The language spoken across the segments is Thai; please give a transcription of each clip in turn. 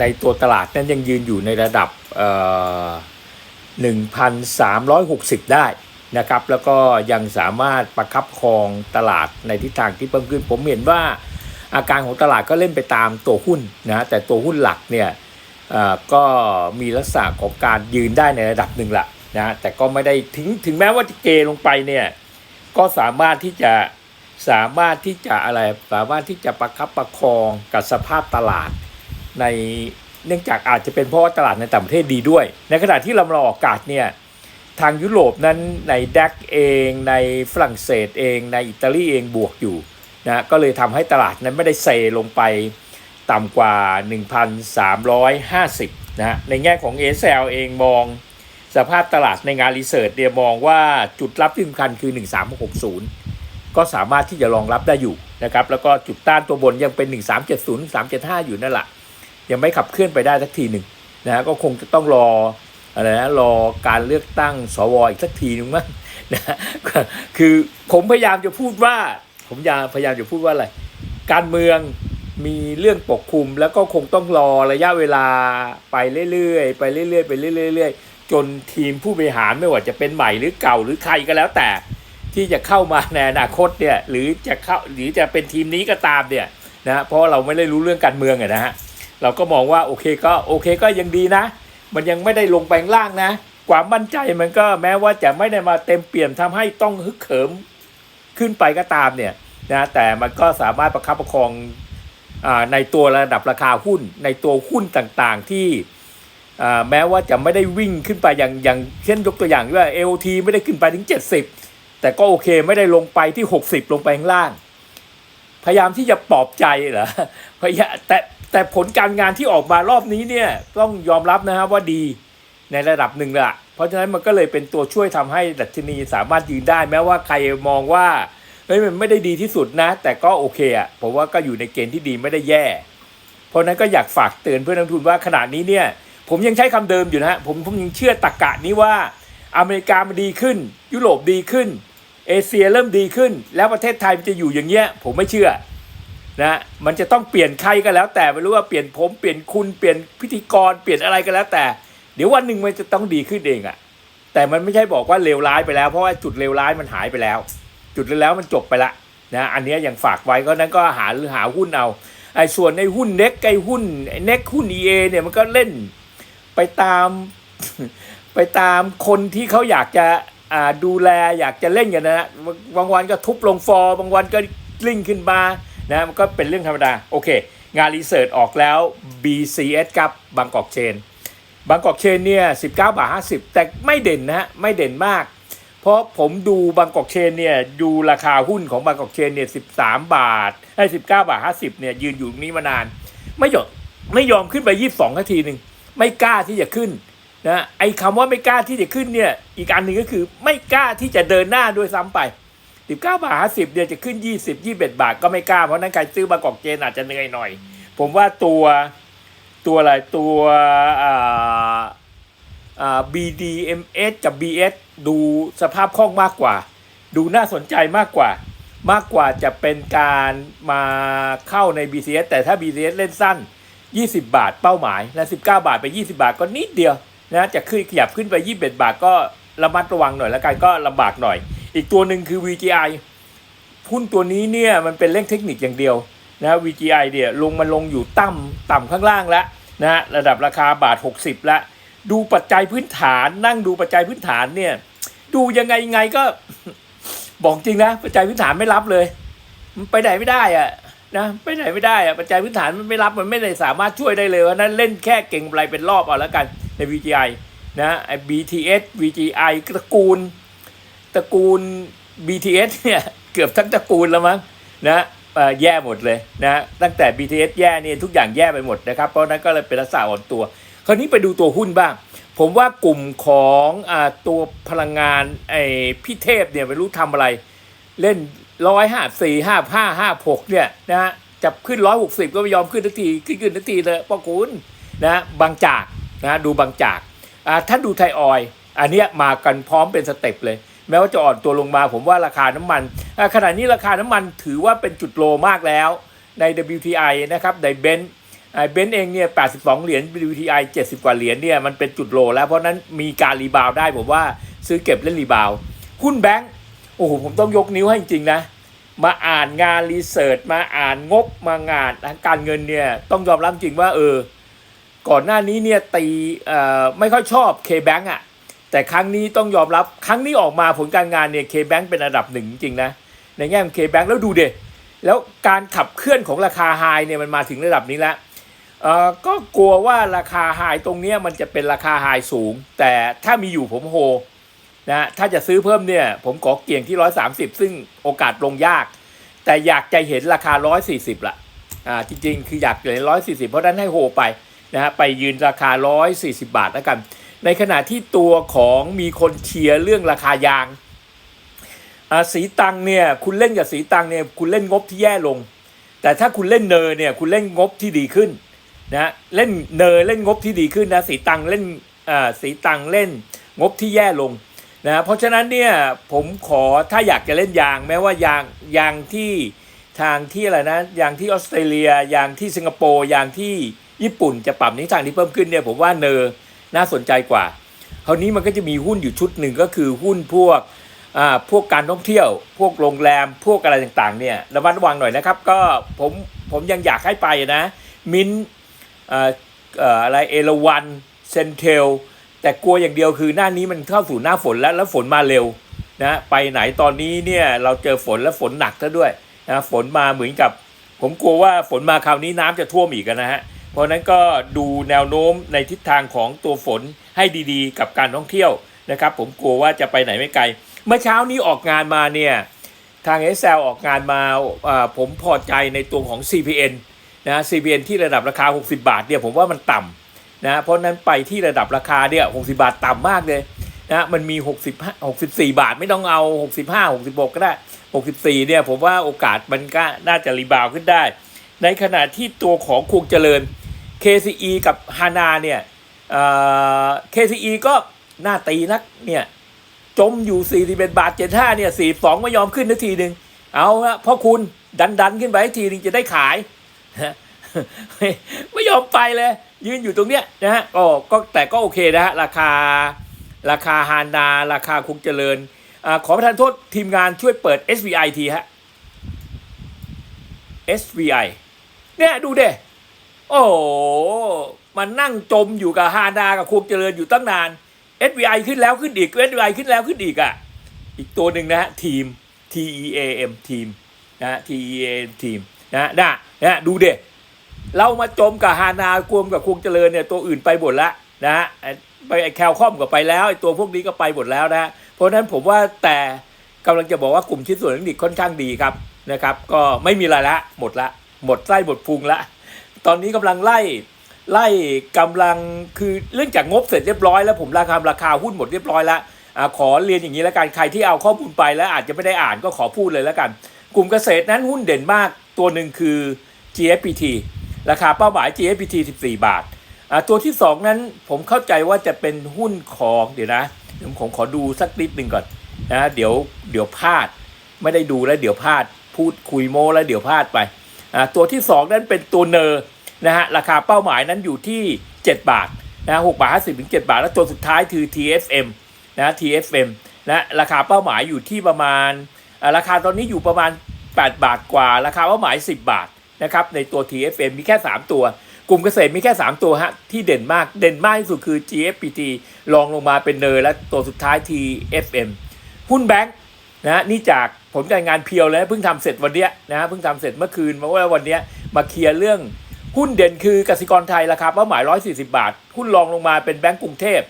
ในตัวตลาดนั้นยังยืนอยู่ในระดับ 1,360 ได้นะครับ แล้วก็ยังสามารถประคับครองตลาดในทิศทางที่เพิ่มขึ้น ผมเห็นว่าอาการของตลาดก็เล่นไปตามตัวหุ้นนะแต่ตัวหุ้นหลักเนี่ยก็มีลักษณะของการยืนได้ในระดับหนึ่งละนะแต่ก็ไม่ได้ถึงถึงแม้ว่าจะเกลงไปเนี่ยก็สามารถที่จะสามารถที่จะอะไรสามารถที่จะประคับประคองกับสภาพตลาด ในเนื่องจากอาจจะเป็นเพราะว่าตลาดในต่างประเทศดีด้วย ในขณะที่เราเราออกอากาศเนี่ยทางยุโรปนั้นในดักเองในฝรั่งเศสเองในอิตาลีเองบวกอยู่นะก็เลยทำให้ตลาดนั้นไม่ได้เซลงไปต่ำกว่า 1,350นะฮะในแง่ของ a s l เองมองสภาพตลาดในงานรีเสิร์ชเนี่ยมองว่าจุดรับที่สำคัญคือ 1360 ก็สามารถที่จะรองรับได้อยู่นะครับแล้วก็จุดต้านตัวบนยังเป็น 1370 375 อยู่นั่นแหละ ยังไม่ขับเคลื่อนไปได้สักทีหนึ่งนะฮะก็คงจะต้องรออะไรนะรอการเลือกตั้งสวอีกสักทีหนึงมั้งนะฮะคือผมพยายามจะพูดว่า ผมยาพยายามจะพูดว่าอะไร การเมืองมีเรื่องปกคลุมแล้วก็คงต้องรอระยะเวลาไปเรื่อยๆไปเรื่อยๆไปเรื่อยๆจนทีมผู้บริหารไม่ว่าจะเป็นใหม่หรือเก่าหรือใครก็แล้วแต่ ที่จะเข้ามาในอนาคตเนี่ยหรือจะเข้าหรือจะเป็นทีมนี้ก็ตามเนี่ยนะฮะเพราะเราไม่ได้รู้เรื่องการเมืองอะนะฮะ เราก็มองว่าโอเคก็โอเคก็ยังดีนะ มันยังไม่ได้ลงไปข้างล่างนะ ความมั่นใจมันก็แม้ว่าจะไม่ได้มาเต็มเปี่ยมทำให้ต้องฮึกเหิมขึ้นไปก็ตามเนี่ยนะแต่มันก็สามารถประคับประคองอในตัวระดับราคาหุ้น ในตัวหุ้นต่างๆที่แม้ว่าจะไม่ได้วิ่งขึ้นไปอย่างอย่างเช่นยกตัวอย่างที่ว่า AOT ไม่ได้ขึ้นไปถึง 70 แต่ก็โอเคไม่ได้ลงไปที่ 60 ลงไปข้างล่าง พยายามที่จะปลอบใจเหรอพยายามแต่แต่ผลการงานที่ออกมารอบนี้เนี่ยต้องยอมรับนะครับว่าดีในระดับหนึ่งละเพราะฉะนั้นมันก็เลยเป็นตัวช่วยทำให้ดัชนีสามารถยืนได้แม้ว่าใครมองว่าเฮ้ยมันไม่ได้ดีที่สุดนะ แต่ก็โอเคอะผมว่าก็อยู่ในเกณฑ์ที่ดีไม่ได้แย่ เพราะฉะนั้นก็อยากฝากเตือนเพื่อนนักทุนว่าขณะนี้เนี่ย ผมยังใช้คำเดิมอยู่นะฮะผมผมยังเชื่อตรกกะนี้ว่าอเมริกามันดีขึ้น ยุโรปดีขึ้น เอเชียเริ่มดีขึ้น แล้วประเทศไทยมันจะอยู่อย่างเงี้ยผมไม่เชื่อนะมันจะต้องเปลี่ยนใครก็แล้ว แต่ไม่รู้ว่าเปลี่ยนผมเปลี่ยนคุณเปลี่ยนพิธีกรเปลี่ยนอะไรก็แล้วแต่ เดี๋ยววันหนึ่งมันจะต้องดีขึ้นเองอะแต่มันไม่ใช่บอกว่าเลวร้ายไปแล้วเพราะว่าจุดเลวร้ายมันหายไปแล้ว จุดเลวแล้วมันจบไปละนะอันนี้อยยังฝากไว้ก็นั้นก็หาหรือหาหุ้นเอาไอ้ส่วนในหุ้นเน็กไอ้หุ้นเน็กหุ้นเอเนี่ยมันก็เล่นไปตามไปตามคนที่เขาอยากจะ ดูแลอยากจะเล่นกันนะฮะบางวันก็ทุบลงฟอร์บางวันก็กลิ้งขึ้นมานะมันก็เป็นเรื่องธรรมดา โอเค งานรีเสิร์ชออกแล้ว BCS กับบางกอกเชนบางกอกเชนเนี่ย19บาท50 แต่ไม่เด่นนะฮะไม่เด่นมาก เพราะผมดูบางกอกเชนเนี่ยดูราคาหุ้นของบางกอกเชนเนี่ย13 บาทไอ้19บาท50เนี่ยยืนอยู่ตรงนี้มานาน ไม่ยอมไม่ยอมขึ้นไป 22นาทีหนึ่งไม่กล้าที่จะขึ้น นะไอ้คำว่าไม่กล้าที่จะขึ้นเนี่ยอีกอันหนึ่งก็คือไม่กล้าที่จะเดินหน้าด้วยซ้ำไป 19 บาท50เนี่ยจะขึ้น 20 21 บาทก็ไม่กล้า เพราะนั้นใครซื้อบากอกเจนอาจจะเหนื่อยหน่อย ผมว่าตัวตัวอะไรตัวอ่าอ่า BDMs กับ BS ดูสภาพคล่องมากกว่า ดูน่าสนใจมากกว่า มากกว่าจะเป็นการมาเข้าใน BCS แต่ถ้า BCS เล่นสั้น 20 บาทเป้าหมายนะ19 บาทไป 20 บาทก็นิดเดียว นะจะขึ้นขยับขึ้นไป 21 บาทก็ระมัดระวังหน่อยแล้วกันก็ลำบากหน่อย อีกตัวหนึ่งคือ VGI หุ้นตัวนี้เนี่ยมันเป็นเรื่องเทคนิคอย่างเดียวนะ VGI เนี่ยลงมันลงอยู่ต่ำต่ำข้างล่างแล้วนะระดับราคาบาท 60 แล้ว ดูปัจจัยพื้นฐานนั่งดูปัจจัยพื้นฐานเนี่ยดูยังไงไงก็บอกจริงนะปัจจัยพื้นฐานไม่รับเลยมันไปไหนไม่ได้อะนะไปไหนไม่ได้อะปัจจัยพื้นฐานมันไม่รับมันไม่ได้สามารถช่วยได้เลยเพราะฉะนั้นเล่นแค่เก่งไรเป็นรอบเอาแล้วกัน ใน VGI นะไอ้ BTS VGI ตระกูล ตระกูล BTS เนี่ยเกือบทั้งตระกูลแล้วมั้งนะแย่หมดเลยนะตั้งแต่ BTS แย่เนี่ยทุกอย่างแย่ไปหมดนะครับ เพราะนั้นก็เลยเป็นลักษณะอ่อนตัว คราวนี้ไปดูตัวหุ้นบ้าง ผมว่ากลุ่มของอตัวพลังงานไอ้พี่เทพเนี่ยไม่รู้ทำอะไร เล่นร้อยห้าสี่ห้าห้าห้าหกเนี่ยนะฮะจะขึ้นร้อยหกสิบก็ไม่ยอมขึ้นทักทีขึ้นขึ้นทักทีเลยพ่อคุณนะบางจาก นะดูบางจากถ้าดูไทยออยอันเนี้ยมากันพร้อมเป็นสเต็ปเลย แม้ว่าจะอ่อนตัวลงมาผมว่าราคาน้ำมันอ่าขณะนี้ราคาน้ำมันถือว่าเป็นจุดโลมากแล้วใน WTI นะครับในเบนเบนซ์เองเนี่ย 82 เหรียญ WTI 70 กว่าเหรียญเนี่ย มันเป็นจุดโลแล้ว เพราะนั้นมีการรีบาวได้ ผมว่าซื้อเก็บเล่นรีบาว หุ้นแบงก์โอ้โห ผมต้องยกนิ้วให้จริงนะ มาอ่านงานรีเสิร์ชมาอ่านงบมางานทางการเงินเนี่ย ต้องยอมรับจริงว่าเออ ก่อนหน้านี้เนี่ยตีเอ่อไม่ค่อยชอบ K-Bank อะแต่ครั้งนี้ต้องยอมรับครั้งนี้ออกมาผลการงานเนี่ย K-Bank เป็นอันดับหนึ่งจริงนะ ในแง่ของ K-Bank แล้วดูเดแล้วการขับเคลื่อนของราคาไฮเนี่ยมันมาถึงระดับนี้แล้วเอ่อก็กลัวว่าราคาไฮตรงเนี้ยมันจะเป็นราคาไฮสูง แต่ถ้ามีอยู่ผมโฮนะถ้าจะซื้อเพิ่มเนี่ย ผมขอเกี่ยงที่ 130 ซึ่งโอกาสลงยาก แต่อยากจะเห็นราคา 140ละอ่าจริงๆ คืออยากเห็น140 เพราะฉะนั้นให้โฮไป นะฮะไปยืนราคา 140 บาทแล้วกัน ในขณะที่ตัวของมีคนเชียร์เรื่องราคายางสีตังเนี่ยคุณเล่นกับสีตังเนี่ยคุณเล่นงบที่แย่ลง แต่ถ้าคุณเล่นเนอเนี่ยคุณเล่นงบที่ดีขึ้นนะเล่นเนยเล่นงบที่ดีขึ้นนะสีตังเล่นอ่าสีตังเล่นงบที่แย่ลงนะเพราะฉะนั้นเนี่ยผมขอถ้าอยากจะเล่นยางแม้ว่ายางยางที่ทางที่อะไรนะยางที่ออสเตรเลียยางที่สิงคโปร์ยางที่ ญี่ปุ่นจะปรับนิทางที่เพิ่มขึ้นเนี่ยผมว่าเนอน่าสนใจกว่าคราวนี้มันก็จะมีหุ้นอยู่ชุดหนึ่งก็คือหุ้นพวกอ่าพวกการท่องเที่ยว พวกโรงแรมพวกอะไรต่างๆเนี่ยระมัดระวังหน่อยนะครับ ก็ผมผมยังอยากให้ไปนะมินอ่อเอ่ออะไรเอราวันเซนเทลแต่กลัวอย่างเดียวคือหน้านี้มันเข้าสู่หน้าฝนแล้วแล้วฝนมาเร็วนะไปไหนตอนนี้เนี่ยเราเจอฝนแล้วฝนหนักซะด้วยนะฝนมาเหมือนกับ ผมกลัวว่าฝนมาคราวนี้น้ำจะท่วมอีกนะฮะ เพราะนั้นก็ดูแนวโน้มในทิศทางของตัวฝนให้ดีๆ กับการท่องเที่ยวนะครับ ผมกลัวว่าจะไปไหนไม่ไกล เมื่อเช้านี้ออกงานมาเนี่ยทาง s อ l ออกงานมาอ่าผมพอใจในตัวของ CPN นะ CPN ที่ระดับราคา 60 บาทเนี่ยผมว่ามันต่ำนะเพราะนั้นไปที่ระดับราคาเนี่ย60 บาทต่ำมากเลยนะมันมี 65 64 บาทไม่ต้องเอา 65 66 ก็ได้ 64 เนี่ยผมว่าโอกาสมันก็น่าจะรีบาวขึ้นได้ ในขณะที่ตัวของควงเจริญ KCE กับฮานาเนี่ยเอ่อ KCE ก็หน่าตีนักเนี่ยจมอยู่ 41 บาท 75 เนี่ย 42 ไม่ยอมขึ้นนาทีหนึ่งเอาละพ่อคุณดันดันขึ้นไปทีหนึงจะได้ขายฮะไม่ยอมไปเลย ยืนอยู่ตรงเนี้ยนะฮะก็ก็แต่ก็โอเคนะฮะราคาราคาฮานา ราคาคุกเจริญอาขอประทานโทษทีมงานช่วยเปิด SVI ทีฮะ SVI เนี่ยดูเด้ โอ้มันนั่งจมอยู่กับฮานากับคุกเจริญอยู่ตั้งนาน SVI ขึ้นแล้วขึ้นอีก SVI ขึ้นแล้วขึ้นอีกอะ อีกตัวหนึ่งนะฮะทีม T E A M ทีมนะฮะ T E A M ทีมนะนะนะดูเด็เรามาจมกับฮานากวมกับคงเจริญเนี่ยตัวอื่นไปหมดละนะฮะไปไอแคลคอมก็ไปแล้วไอตัวพวกนี้ก็ไปหมดแล้วนะเพราะฉะนั้นผมว่าแต่กำลังจะบอกว่ากลุ่มชิ้นส่วนเทคนิคค่อนข้างดีครับนะครับ ก็ไม่มีอะไรละหมดละหมดไส้หมดพุงละ ตอนนี้กำลังไล่ไล่กำลังคือเรื่องจากงบเสร็จเรียบร้อยแล้วผมราคาราคาหุ้นหมดเรียบร้อยแล้วอขอเรียนอย่างนี้แล้วกันใครที่เอาข้อมูลไปแล้วอาจจะไม่ได้อ่านก็ขอพูดเลยแล้วกัน กลุ่มเกษตรนั้นหุ้นเด่นมากตัวหนึ่งคือ GFPT ราคาเป้าหมาย GFPT 14 บาทอ่าตัวที่ 2 นั้นผมเข้าใจว่าจะเป็นหุ้นของเดี๋ยวนะเดี๋ยวผมขอดูสักนิดหนึ่งก่อนนะเดี๋ยวเดี๋ยวพลาด ไม่ได้ดูแล้วเดี๋ยวพลาด พูดคุยโมแล้วเดี๋ยวพลาดไป ตัวที่ 2 นั้นเป็นตัวเนอร์นะฮะราคาเป้าหมายนั้นอยู่ที่ 7 บาทนะ6บาท50ถึง7บาท แล้วตัวสุดท้ายคือ TFM นะ TFM นะราคาเป้าหมายอยู่ที่ประมาณ ราคาตอนนี้อยู่ประมาณ 8 บาทกว่า ราคาเป้าหมาย 10 บาทนะครับในตัว TFM มีแค่ 3 ตัว กลุ่มเกษตรมีแค่ 3 ตัวฮะที่เด่นมากเด่นมากที่สุดคือ GFPT ลองลงมาเป็นเนอร์และตัวสุดท้าย TFM หุ้นแบงค์นะฮะนี่จาก ผลการงานเพียวแล้วเพิ่งทำเสร็จวันเนี้ยนะฮะเพิ่งทำเสร็จเมื่อคืนมาว่าวันเนี้ยมาเคลียร์เรื่องหุ้นเด่นคือกสิกรไทยราคาเป้าหมาย 140 บาท หุ้นรองลงมาเป็นแบงก์กรุงเทพ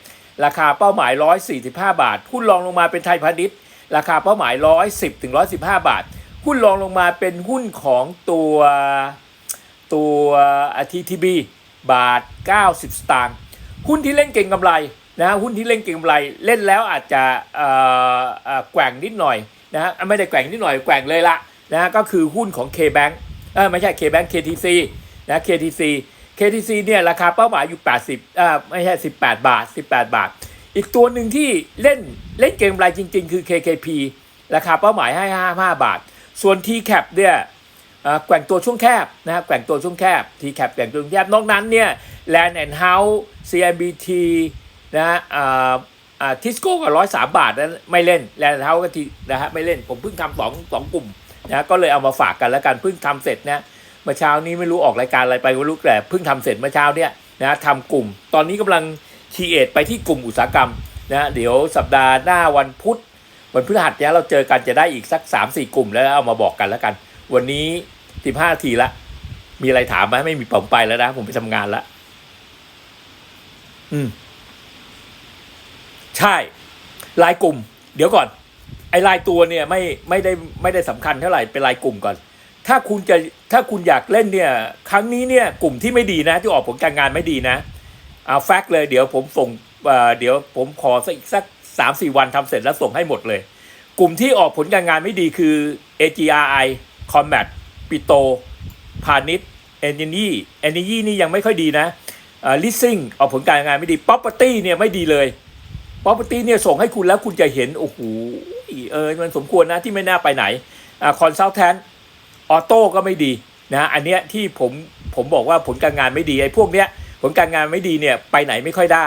ราคาเป้าหมาย 145 บาท หุ้นรองลงมาเป็นไทยพาณิชย์ ราคาเป้าหมาย 110ถึง115 บาท หุ้นรองลงมาเป็นหุ้นของตัวตัวทีทีบีบาท 90 สตางค์หุ้นที่เล่นเก่งกำไรนะฮะหุ้นที่เล่นเก่งกำไรเล่นแล้วอาจจะแกว่งนิดหน่อย นะฮะไม่ได้แกว่งนิดหน่อยแกว่งเลยละนะฮะก็คือหุ้นของ K-Bank เออไม่ใช่ K-Bank KTC นะ KTC KTC เนี่ยราคาเป้าหมายอยู่ 80อ่าไม่ใช่ 18 บาท 18 บาท อีกตัวหนึ่งที่เล่นเล่นเก่งกำไรจริง ๆ คือ KKP ราคาเป้าหมายให้ 55 บาท ส่วน TCAP เนี่ยอ่าแกว่งตัวช่วงแคบนะฮะแกว่งตัวช่วงแคบทีแคปแกว่งตัวช่วงแคบ นอกนั้นเนี่ยแลนด์แอนด์เฮาส์ CMBT นะอ่า ทิสโก้กับร้อยสามบาทนั้นไม่เล่นแลนด์เฮาก็ทีนะฮะไม่เล่นผมเพิ่งทำสองสองกลุ่มนะก็เลยเอามาฝากกันแล้วกันเพิ่งทำเสร็จนะเมื่อเช้านี้ไม่รู้ออกรายการอะไรไปไม่รู้แต่เพิ่งทำเสร็จเมื่อเช้าเนี่ยนะทำกลุ่ม ตอนนี้กำลังคีเอทไปที่กลุ่มอุตสาหกรรมนะเดี๋ยวสัปดาห์หน้าวันพุธวันพฤหัสเนี้ยเราเจอกันจะได้อีกสักสามสี่กลุ่มแล้วเอามาบอกกันแล้วกัน วันนี้สิบห้าทีละ มีอะไรถามไหมไม่มีผมไปแล้วนะ ผมไปทำงานละอืม ใช่ลายกลุ่ม เดี๋ยวก่อน ไอ้ลายตัวเนี่ยไม่ไม่ได้ไม่ได้สำคัญเท่าไหร่เป็นลายกลุ่มก่อน ถ้าคุณจะถ้าคุณอยากเล่นเนี่ย ครั้งนี้เนี่ยกลุ่มที่ไม่ดีนะ ที่ออกผลการงานไม่ดีนะเอาแฟกต์เลยเดี๋ยวผมส่งเอ่อเดี๋ยวผมขอสักอีกสักสามสี่วันทำเสร็จแล้วส่งให้หมดเลย กลุ่มที่ออกผลการงานไม่ดีคือ AGRI Combat ปิโตพาณิชย์ Energy Energy นี่ยังไม่ค่อยดีนะเอ่อ Leasing ออกผลการงานไม่ดี Property เนี่ยไม่ดีเลย Property เนี่ยส่งให้คุณแล้วคุณจะเห็น โอ้โหเออมันสมควรนะที่ไม่น่าไปไหนอ่า Consultant ออโต้ก็ไม่ดีนะอันเนี้ยที่ผมผมบอกว่าผลการงานไม่ดีไอ้พวกเนี้ยผลการงานไม่ดีเนี่ยไปไหนไม่ค่อยได้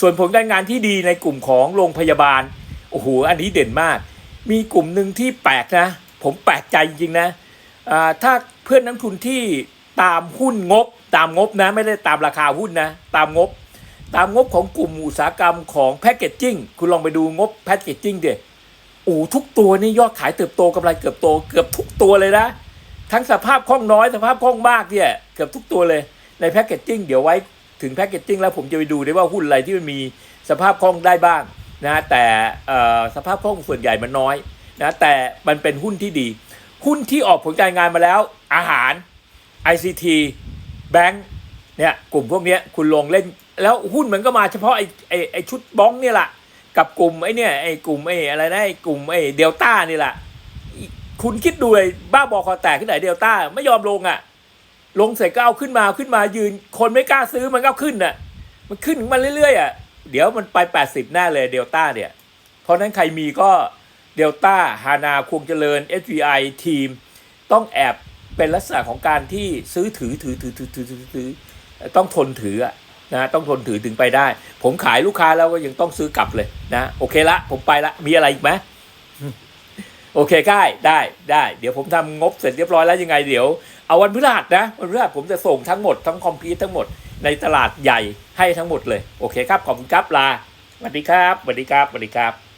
ส่วนผลการงานที่ดีในกลุ่มของโรงพยาบาลโอ้โหอันนี้เด่นมาก มีกลุ่มหนึ่งที่แปลกนะ ผมแปลกใจจริงนะอ่าถ้าเพื่อนนักทุนที่ตามหุ้นงบ ตามงบนะ ไม่ได้ตามราคาหุ้นนะ ตามงบ ตามงบของกลุ่มอุตสาหกรรมของแพคเกจจิ้งคุณลองไปดูงบแพคเกจจิ้งเดี๋ยโอ้ทุกตัวนี่ยอดขายเติบโตกำไรเกือบโตเกือบทุกตัวเลยนะ ทั้งสภาพคล่องน้อยสภาพคล่องมากเนี่ยเกือบทุกตัวเลยในแพคเกจจิ้งเดี๋ยวไว้ถึงแพคเกจจิ้งแล้วผมจะไปดูได้ว่าหุ้นอะไรที่มันมีสภาพคล่องได้บ้างนะแต่สภาพคล่องส่วนใหญ่มันน้อยนะแต่มันเป็นหุ้นที่ดี หุ้นที่ออกผลการงานมาแล้ว อาหาร ICT แบงค์เนี่ยกลุ่มพวกเนี้ยคุณลงเล่น แล้วหุ้นมันก็มาเฉพาะไอ้ไอ้ไอ้ชุดบ้องเนี่ยแหละกับกลุ่มไอ้เนี่ยไอ้กลุ่มไอ้อะไรนะไอ้กลุ่มไอ้เดลต้านี่แหละคุณคิดดูเลยบ้าบอคอแตกที่ไหนเดลต้าไม่ยอมลงอะ ลงเสร็จก็เอาขึ้นมาขึ้นมายืน คนไม่กล้าซื้อมันก็ขึ้นน่ะ มันขึ้นมันเรื่อยๆอะเดี๋ยวมันไป 80แน่เลยเดลต้าเนี่ย เพราะนั้นใครมีก็เดลต้าฮานาควงเจริญ SVI ทีม ต้องแอบเป็นลักษณะของการที่ซื้อถือถือถือถือถือถือถือต้องทนถืออะ นะต้องทนถือถึงไปได้ ผมขายลูกค้าแล้วก็ยังต้องซื้อกลับเลยนะโอเคละผมไปละมีอะไรอีกไหมโอเคได้ได้ได้ เดี๋ยวผมทำงบเสร็จเรียบร้อยแล้วยังไงเดี๋ยว เอาวันพฤหัสนะวันพฤหัสผมจะส่งทั้งหมดทั้งคอมพิวทั้งหมดในตลาดใหญ่ให้ทั้งหมดเลย โอเคครับ ขอบคุณครับลาสวัสดีครับสวัสดีครับสวัสดีครับ